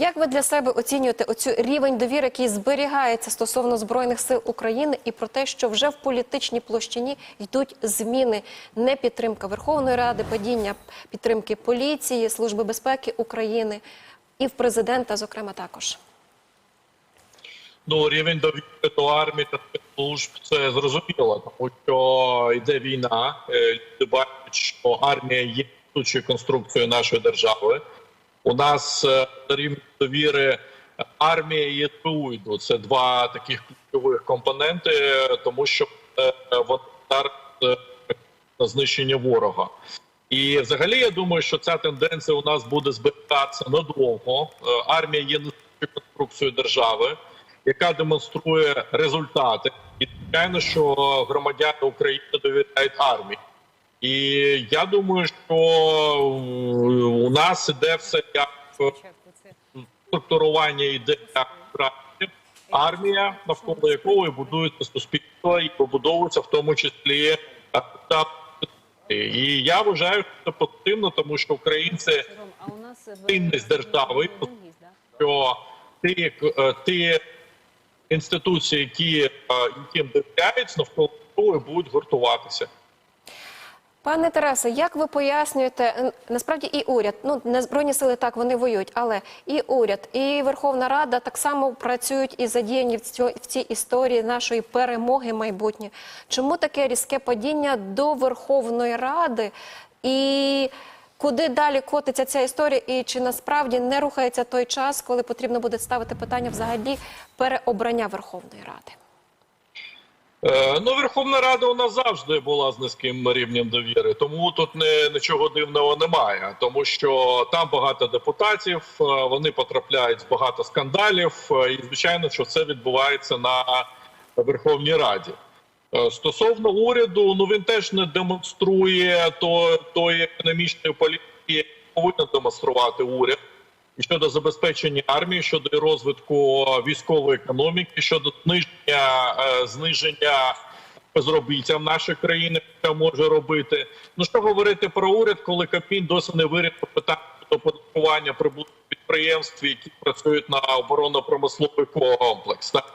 Як ви для себе оцінюєте оцю рівень довіри, який зберігається стосовно збройних сил України, і про те, що вже в політичній площині йдуть зміни, не підтримка Верховної Ради, падіння підтримки поліції, Служби безпеки України і в президента, зокрема, також. Ну, рівень довіри до армії та спецслужб це зрозуміло, тому що йде війна. е, Люди бачать, що армія є несучою конструкцією нашої держави. У нас е, рівень довіри армія і СБУ. Це два таких ключових компоненти, е, тому що е, вони зараз знищення ворога. І взагалі я думаю, що ця тенденція у нас буде зберігатися надовго. Армія є конструкцією держави, яка демонструє результати. І звичайно, що громадяни України довіряють армії. І я думаю, що у нас іде все як структурування іде як армія, навколо якої будується суспільство і побудовується в тому числі е, і я вважаю, що це позитивно, тому що українці Цінність держави. що ті, е, ті інституції, які е, яким довіряють, навколо будуть гуртуватися. Пане Тарасе, як ви пояснюєте, насправді і уряд, ну не збройні сили так вони воюють, але і уряд, і Верховна Рада так само працюють і задіяні в, цьо, в цій історії нашої перемоги майбутнє. Чому таке різке падіння до Верховної Ради і куди далі котиться ця історія? І чи насправді не рухається той час, коли потрібно буде ставити питання взагалі переобрання Верховної Ради? Е, Ну, Верховна Рада нас завжди була з низьким рівнем довіри, тому тут не, нічого дивного немає, тому що там багато депутатів, е, вони потрапляють з багато скандалів, е, і звичайно, що це відбувається на Верховній Раді. Стосовно уряду, ну він теж не демонструє то, економічної політики, яку повинен демонструвати уряд. Щодо забезпечення армії, щодо розвитку військової економіки, щодо зниження е, зниження безробіття в нашій країні, що може робити. Ну що говорити про уряд, коли Кабмін досі не вирішив питання до оподаткування прибутку підприємств, які працюють на оборонно-промисловий комплекс. Так?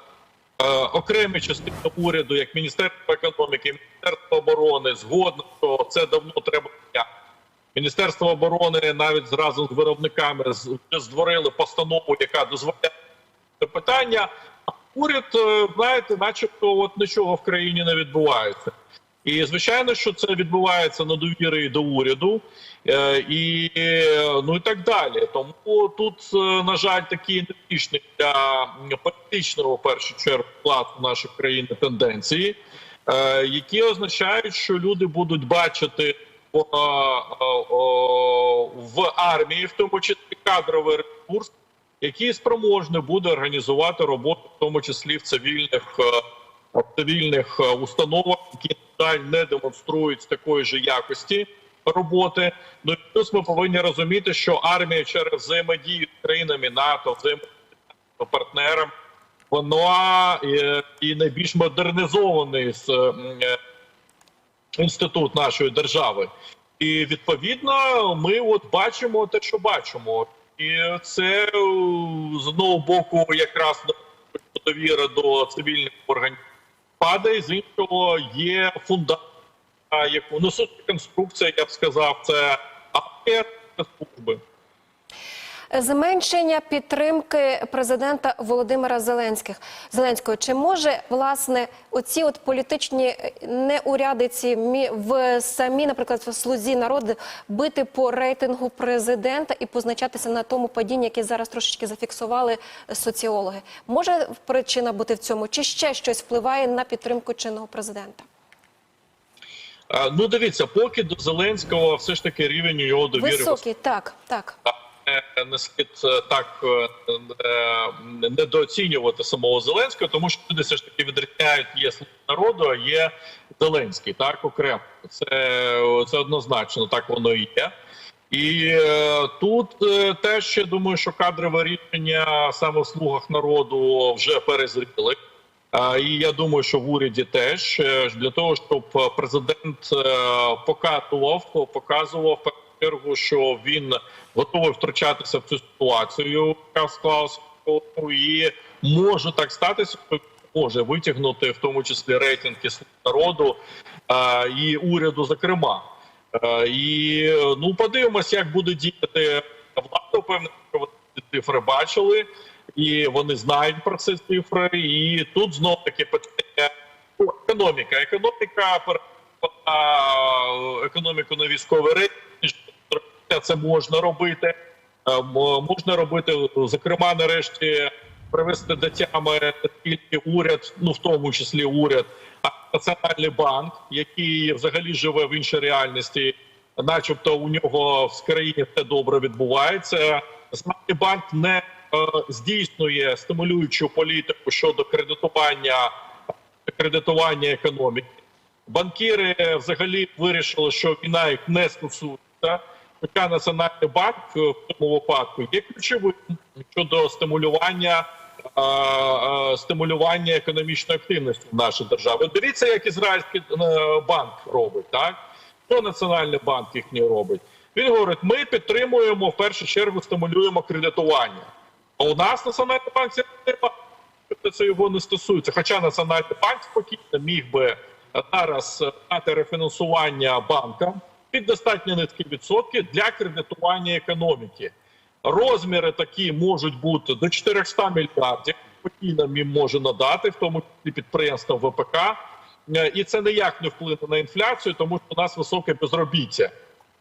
Е, окремі частини уряду, як Міністерство економіки, Міністерство оборони, згодно, що це давно треба. Міністерство оборони навіть зразу з виробниками створили постанову, яка дозволяє це питання. А уряд, е, знаєте, начебто, от нічого в країні не відбувається. І звичайно, що це відбувається на довірі до уряду, е, і ну і так далі. Тому тут, е, на жаль, такі невтішні для політичного в першу чергу вкладу нашої країни тенденції, які означають, що люди будуть бачити в, е, е, в армії, в тому числі кадровий ресурс, який спроможний буде організувати роботу, в тому числі в цивільних е, в цивільних установах, які не демонструють такої ж якості роботи. Ну і плюс ми повинні розуміти, що армія через взаємодію з країнами НАТО, взаємодію з партнерами, вона і найбільш модернізований з інститут нашої держави. І відповідно ми от бачимо те, що бачимо, і це е, з одного боку якраз довіра до цивільних органів падає, з іншого є фундамент, яку ну суть конструкція, я б сказав, це армія служби. Зменшення підтримки президента Володимира Зеленських Зеленського. Чи може власне оці от політичні е, неурядиці в самі, наприклад, в слузі народу бити по рейтингу президента і позначатися на тому падінні, яке зараз трошечки зафіксували соціологи? Може причина бути в цьому, чи ще щось впливає на підтримку чинного президента? Ну дивіться, поки до Зеленського все ж таки рівень його довіри Високий, так, так. Не- слід е, так е, недооцінювати самого Зеленського, тому що люди все ж таки відрізняють є слуги народу, а є Зеленський, так окремо. Це, це однозначно, так воно і є. І е, тут теж я думаю, що кадрове рішення саме в слугах народу вже перезріли. І я думаю, що в уряді теж для того, щоб президент е, показував, показував чергу, що він готовий втручатися в цю ситуацію, яка склалася і може так статися, може витягнути в тому числі рейтинги «Слуг народу е, і уряду, зокрема. Е, І ну подивимось, як буде діяти влада. Певно, що вони ці цифри бачили, і вони знають про ці цифри. І тут знов таки питання економіка. Економіка економіку на військовий рейтинг. Це можна робити. Е, Можна робити, зокрема, нарешті привести до тями тільки уряд, ну в тому числі уряд, а національний банк, який взагалі живе в іншій реальності, начебто у нього в країні все добре відбувається. Національний банк не е, здійснює стимулюючу політику щодо кредитування кредитування економіки. Банкіри взагалі вирішили, що війна їх не стосується. Хоча Національний банк е, в цьому випадку є ключовим щодо стимулювання е, е, стимулювання економічної активності в нашій державі. Дивіться, як ізраїльський банк робить, так що Національний банк їхній робить. Він говорить: ми підтримуємо в першу чергу, стимулюємо кредитування. А у нас Національний банк це його не стосується. Хоча Національний банк спокійно міг би зараз дати рефінансування банкам під достатньо низькі відсотки для кредитування економіки. Розміри такі можуть бути до 400 мільярдів. Спокійно їм може надати, в тому числі підприємствам ВПК. Е, І це ніяк не вплине на інфляцію, тому що у нас високе безробіття.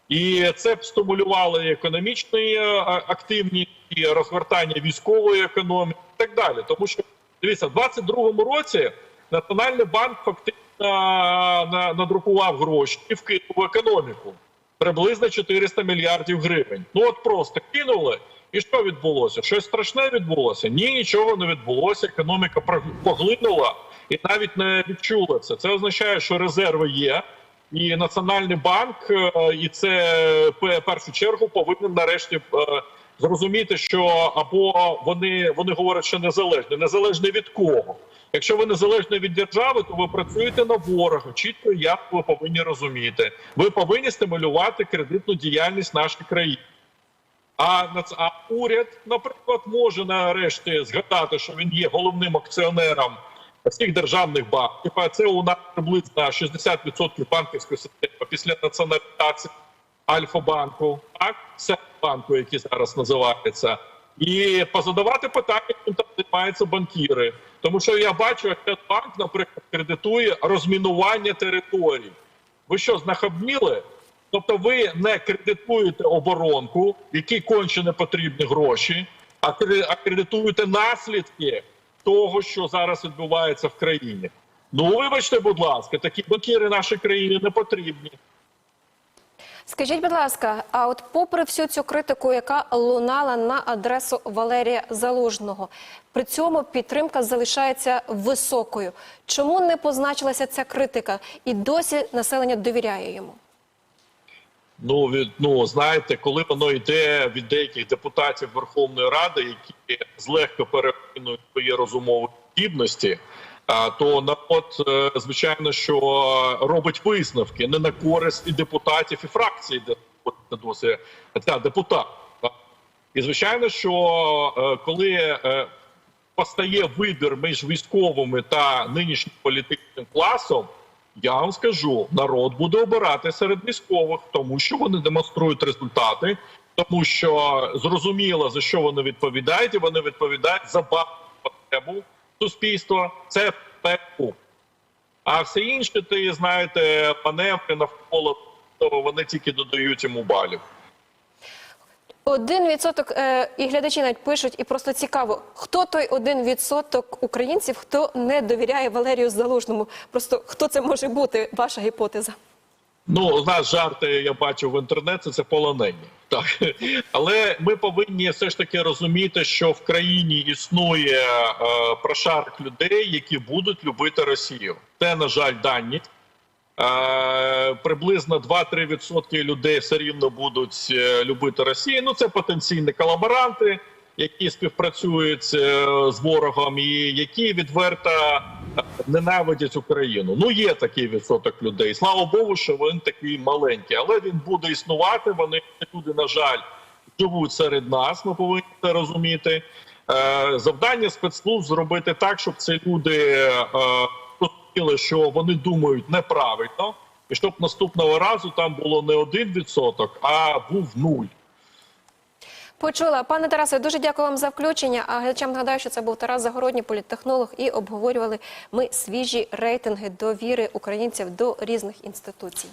І це б стимулювало і економічну е, активність, розгортання військової економіки, і так далі. Тому що дивіться, в 22-му році Національний банк фактично на- надрукував гроші і вкинув в економіку приблизно 400 мільярдів гривень. Ну от просто кинули. І що відбулося? Щось страшне відбулося? Ні, нічого не відбулося. Економіка поглинула і навіть не відчула це. Це означає, що резерви є, і Національний банк, е, і це в першу чергу повинен нарешті е, зрозуміти, що або вони, вони говорять, що незалежні, незалежні від кого. Якщо ви незалежні від держави, то ви працюєте на ворога. Чітко ясно ви повинні розуміти. Ви повинні стимулювати кредитну діяльність нашої країни. А а уряд, наприклад, може нарешті згадати, що він є головним акціонером всіх державних банків. А це у нас приблизно 60% банківської системи після націоналізації Альфа-банку, так банку, який зараз називається, і позадавати питання, чим там займаються банкіри. Тому що я бачу, як банк, наприклад, кредитує розмінування територій. Ви що, знахабніли? Тобто ви не кредитуєте оборонку, якій конче не потрібні гроші, а кредитуєте наслідки того, що зараз відбувається в країні. Ну, вибачте, будь ласка, такі банкіри нашій країні не потрібні. Скажіть, будь ласка, а от попри всю цю критику, яка лунала на адресу Валерія Залужного, при цьому підтримка залишається високою. Чому не позначилася ця критика і досі населення довіряє йому? Ну від ну знаєте, коли воно йде від деяких депутатів Верховної Ради, які злегка перекинують свої розумові здібності, то народ, е, звичайно, що робить висновки не на користь і депутатів, і фракції, де досі ця депутат. І звичайно, що е, коли е, постає вибір між військовими та нинішнім політичним класом, я вам скажу, народ буде обирати серед військових, тому що вони демонструють результати, тому що зрозуміло за що вони відповідають, і вони відповідають за базову потребу суспільства. Це ПЕКУ. А все інше, ти знаєте, маневри навколо того, вони тільки додають йому балів. Один відсоток е, і глядачі навіть пишуть, і просто цікаво, хто той один відсоток українців, хто не довіряє Валерію Залужному. Просто хто це може бути? Ваша гіпотеза. Ну, у жарти я бачив в інтернеті, це полонені. Так. Але ми повинні все ж таки розуміти, що в країні існує е, прошарок людей, які будуть любити Росію. Це, на жаль, дані. Е, приблизно 2-3% людей все рівно будуть е, любити Росію. Ну, це потенційні колаборанти, які співпрацюють е, з ворогом, і які відверто ненавидять Україну. Ну є такий відсоток людей. Слава Богу, що він такий маленький, але він буде існувати. Вони люди, на жаль, живуть серед нас. Ми повинні це розуміти. Е, завдання спецслужб зробити так, щоб ці люди е, розуміли, що вони думають неправильно, і щоб наступного разу там було не один відсоток, а був нуль. Почула. Пане Тарасе, дуже дякую вам за включення. А глядачам нагадаю, що це був Тарас Загородній, політтехнолог, і обговорювали ми свіжі рейтинги довіри українців до різних інституцій.